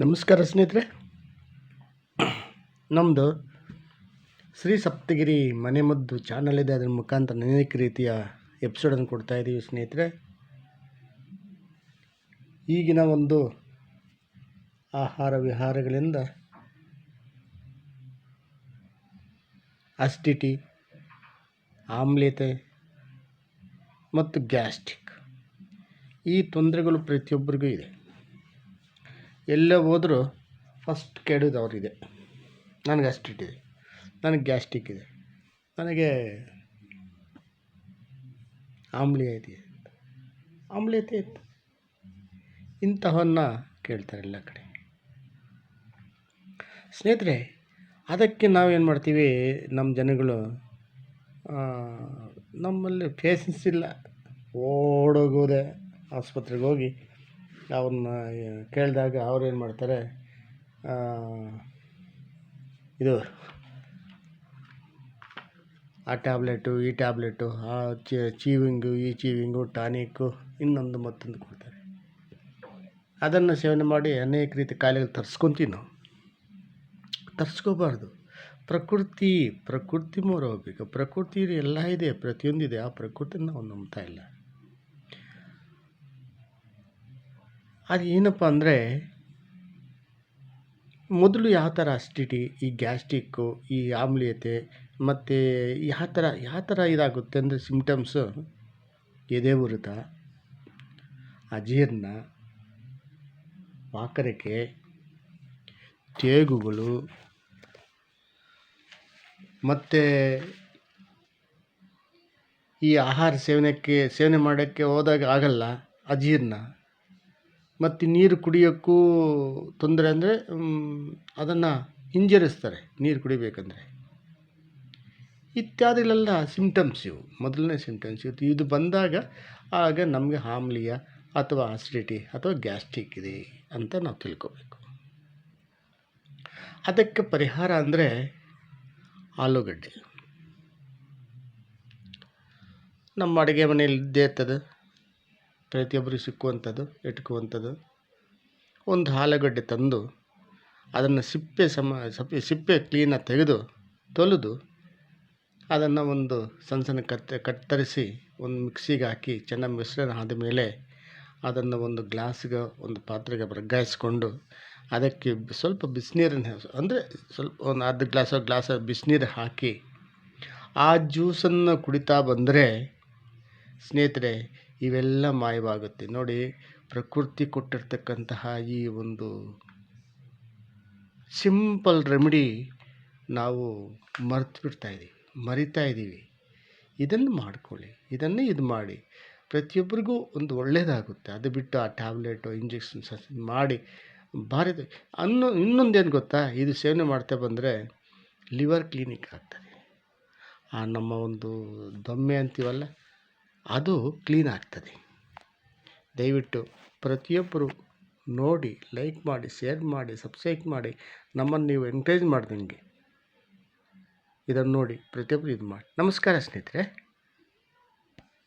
ನಮಸ್ಕಾರ ಸ್ನೇಹಿತರೆ. ನಮ್ಮದು ಶ್ರೀ ಸಪ್ತಗಿರಿ ಮನೆಮದ್ದು ಚಾನಲ್ ಇದೆ. ಅದರ ಮುಖಾಂತರ ಅನೇಕ ರೀತಿಯ ಎಪಿಸೋಡನ್ನು ಕೊಡ್ತಾ ಇದ್ದೀವಿ ಸ್ನೇಹಿತರೆ. ಈಗಿನ ಒಂದು ಆಹಾರ ವಿಹಾರಗಳಿಂದ ಅಸ್ಟಿಟಿ ಆಮ್ಲತೆ ಮತ್ತು ಗ್ಯಾಸ್ಟ್ರಿಕ್ ಈ ತೊಂದರೆಗಳು ಪ್ರತಿಯೊಬ್ಬರಿಗೂ ಇದೆ. ಎಲ್ಲೇ ಹೋದರೂ ಫಸ್ಟ್ ಕೆಡೋದು ಅವರಿದೆ. ನನಗೆ ಅಷ್ಟಿಟ್ಟಿದೆ ನನಗೆ ಗ್ಯಾಸ್ಟ್ರಿಕ್ ಇದೆ. ನನಗೆ ಆಮ್ಲೀಯ ಇದೆ. ಆಮ್ಲೀಯತೆ ಇತ್ತು. ಇಂತಹವನ್ನು ಕೇಳ್ತಾರೆ ಎಲ್ಲ ಕಡೆ. ಸ್ನೇಹಿತರೆ, ಅದಕ್ಕೆ ನಾವೇನು ಮಾಡ್ತೀವಿ? ನಮ್ಮ ಜನಗಳು ನಮ್ಮಲ್ಲಿ ಪೇಷನ್ಸ್ ಇಲ್ಲ. ಓಡೋಗೋದೆ ಆಸ್ಪತ್ರೆಗೆ ಹೋಗಿ ಅವ್ರನ್ನ ಕೇಳಿದಾಗ ಅವ್ರು ಏನು ಮಾಡ್ತಾರೆ ಇದು, ಆ ಟ್ಯಾಬ್ಲೆಟು, ಈ ಟ್ಯಾಬ್ಲೆಟು, ಆ ಚೀವಿಂಗು, ಈ ಚೀವಿಂಗು, ಟಾನಿಕ್ಕು, ಇನ್ನೊಂದು ಮತ್ತೊಂದು ಕೊಡ್ತಾರೆ. ಅದನ್ನು ಸೇವನೆ ಮಾಡಿ ಅನೇಕ ರೀತಿ ಕಾಯಿಲೆಗಳು ತರಿಸ್ಕೊತೀವಿ ನಾವು. ತರಿಸ್ಕೋಬಾರ್ದು. ಪ್ರಕೃತಿ ಪ್ರಕೃತಿ ಮೋರೋಗಿಕ ಪ್ರಕೃತಿ ಎಲ್ಲ ಇದೆ, ಪ್ರತಿಯೊಂದಿದೆ, ಆ ಪ್ರಕೃತಿನ ನಾವು ನಂಬ್ತಾ ಇಲ್ಲ. ಅದು ಏನಪ್ಪ ಅಂದರೆ, ಮೊದಲು ಯಾವ ಥರ ಅಸಿಡಿಟಿ, ಈ ಗ್ಯಾಸ್ಟಿಕ್ಕು ಈ ಆಮ್ಲೀಯತೆ, ಮತ್ತು ಯಾವ ಥರ ಯಾವ ಥರ ಇದಾಗುತ್ತೆ ಅಂದರೆ ಸಿಮ್ಟಮ್ಸು ಎದೆ ಉರಿತ ಅಜೀರ್ಣ, ವಾಕರಿಕೆ, ತೇಗುಗಳು, ಮತ್ತು ಈ ಆಹಾರ ಸೇವನೆಗೆ ಸೇವನೆ ಮಾಡೋಕ್ಕೆ ಹೋದಾಗ ಆಗಲ್ಲ, ಅಜೀರ್ಣ. ಮತ್ತು ನೀರು ಕುಡಿಯೋಕ್ಕೂ ತೊಂದರೆ ಅಂದರೆ ಅದನ್ನು ಹಿಂಜರಿಸ್ತಾರೆ ನೀರು ಕುಡಿಬೇಕಂದ್ರೆ. ಇತ್ಯಾದಿಗಳೆಲ್ಲ ಸಿಮ್ಟಮ್ಸ್ ಇವು. ಮೊದಲನೇ ಸಿಮ್ಟಮ್ಸ್ ಇವು. ಇದು ಬಂದಾಗ ಆಗ ನಮಗೆ ಆಮ್ಲೀಯ ಅಥವಾ ಆಸಿಡಿಟಿ ಅಥವಾ ಗ್ಯಾಸ್ಟ್ರಿಕ್ ಇದೆ ಅಂತ ನಾವು ತಿಳ್ಕೊಬೇಕು. ಅದಕ್ಕೆ ಪರಿಹಾರ ಅಂದರೆ ಆಲೂಗಡ್ಡೆ. ನಮ್ಮ ಅಡುಗೆ ಮನೆಯಲ್ಲಿ ಇದ್ದೇ ಇರ್ತದೆ. ಪ್ರತಿಯೊಬ್ಬರಿಗೆ ಸಿಕ್ಕುವಂಥದ್ದು, ಇಟ್ಕುವಂಥದ್ದು. ಒಂದು ಆಲೂಗಡ್ಡೆ ತಂದು, ಅದನ್ನು ಸಿಪ್ಪೆ ಸಮ, ಸಪ್ಪೆ, ಸಿಪ್ಪೆ ಕ್ಲೀನಾಗಿ ತೆಗೆದು ತೊಳೆದು, ಅದನ್ನು ಒಂದು ಸಣ್ಣ ಸಣ್ಣ ಕತ್ತ, ಕತ್ತರಿಸಿ ಒಂದು ಮಿಕ್ಸಿಗೆ ಹಾಕಿ ಚೆನ್ನಾಗಿ ಮಿಶ್ರಣ ಆದಮೇಲೆ ಅದನ್ನು ಒಂದು ಗ್ಲಾಸ್ಗೆ, ಒಂದು ಪಾತ್ರೆಗೆ ಬರ್ಗಾಯಿಸ್ಕೊಂಡು ಅದಕ್ಕೆ ಸ್ವಲ್ಪ ಬಿಸಿನೀರನ್ನು ಅಂದರೆ ಸ್ವಲ್ಪ ಒಂದು ಅರ್ಧ ಗ್ಲಾಸ್ ಗ್ಲಾಸ್ ಬಿಸಿನೀರು ಹಾಕಿ ಆ ಜ್ಯೂಸನ್ನು ಕುಡಿತಾ ಬಂದರೆ, ಸ್ನೇಹಿತರೆ ಇವೆಲ್ಲ ಮಾಯವಾಗುತ್ತೆ. ನೋಡಿ, ಪ್ರಕೃತಿ ಕೊಟ್ಟಿರ್ತಕ್ಕಂತಹ ಈ ಒಂದು ಸಿಂಪಲ್ ರೆಮಿಡಿ ನಾವು ಮರೆತು ಬಿಡ್ತಾ ಇದ್ದೀವಿ, ಮರಿತಾ ಇದ್ದೀವಿ. ಇದನ್ನು ಮಾಡ್ಕೊಳ್ಳಿ, ಇದನ್ನೇ ಇದು ಮಾಡಿ. ಪ್ರತಿಯೊಬ್ಬರಿಗೂ ಒಂದು ಒಳ್ಳೆಯದಾಗುತ್ತೆ ಅದು ಬಿಟ್ಟು ಆ ಟ್ಯಾಬ್ಲೆಟು ಇಂಜೆಕ್ಷನ್ಸ್ ಮಾಡಿ, ಭಾರಿ ಅನ್ನೋ ಇನ್ನೊಂದೇನು ಗೊತ್ತಾ? ಇದು ಸೇವನೆ ಮಾಡ್ತಾ ಬಂದರೆ ಲಿವರ್ ಕ್ಲಿನಿಕ್ ಆಗ್ತದೆ. ಆ ನಮ್ಮ ಒಂದು ದೊಮ್ಮೆ ಅಂತೀವಲ್ಲ? ಅದು ಕ್ಲೀನ್ ಆಗ್ತದೆ. ದಯವಿಟ್ಟು ಪ್ರತಿಯೊಬ್ಬರು ನೋಡಿ, ಲೈಕ್ ಮಾಡಿ, ಶೇರ್ ಮಾಡಿ, ಸಬ್ಸ್ಕ್ರೈಬ್ ಮಾಡಿ. ನಮ್ಮನ್ನು ನೀವು ಎನ್ಕರೇಜ್ ಮಾಡ್ದಂಗೆ. ಇದನ್ನು ನೋಡಿ ಪ್ರತಿಯೊಬ್ಬರು ಇದು ಮಾಡಿ. ನಮಸ್ಕಾರ ಸ್ನೇಹಿತರೆ.